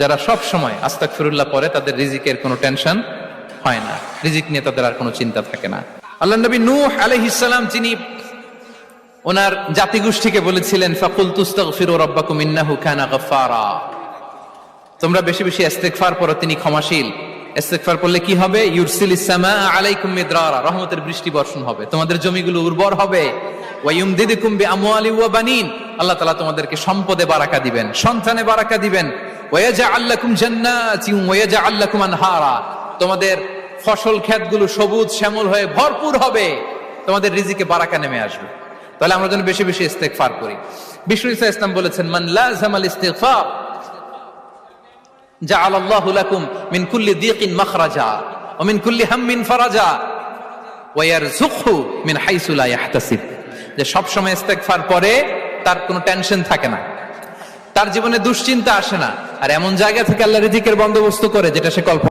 যারা সব সময় আস্তাক ফিরুল্লাহ পরে তাদের রিজিকের কোনো টেনশন হয় না। রিজিক নিয়ে তাদের আর কোনো চিন্তা থাকে না। আল্লাহ নবী নূহ আলাইহিসসালাম যিনি ওনার জাতিগোষ্ঠীকে বলেছিলেন ফাকুল তুস্তাগফিরু রাব্বাকুম ইন্নাহু কানা গাফফারা। তোমরা বেশি বেশি ইস্তেগফার পড়ো, তিনি ক্ষমাশীল। ইস্তেগফার পড়লে কি হবে? ইউরসিল ইসসামা আলাইকুম মিদরারা। রহমতের বৃষ্টি বর্ষণ হবে। তোমাদের জমিগুলো উর্বর হবে। ওয়া ইউমদিদুকুম বিআমওয়ালি ওয়া বানিন। আল্লাহ তাআলা তোমাদেরকে সম্পদে বারাকা দিবেন, সন্তানে বারাকা দিবেন। তোমাদের ফসল ক্ষেতগুলো সবুজ শ্যামল হয়ে ভরপুর হবে। তোমাদের রিজিকে বারাকা নেমে আসবে। তাহলে আমরা যেন বেশি বেশি ইস্তেগফার করি। বিষ্ণু ইসা ইসলাম বলেছেন, মান মিন কুল্লি মিন মিন যে ইস্তেগফার পরে তার কোনো টেনশন থাকে না। তার জীবনে দুশ্চিন্তা আসে না। আর এমন জায়গা থেকে আল্লাহ রিজিকের বন্দোবস্ত করে, যেটা সে কল্পনা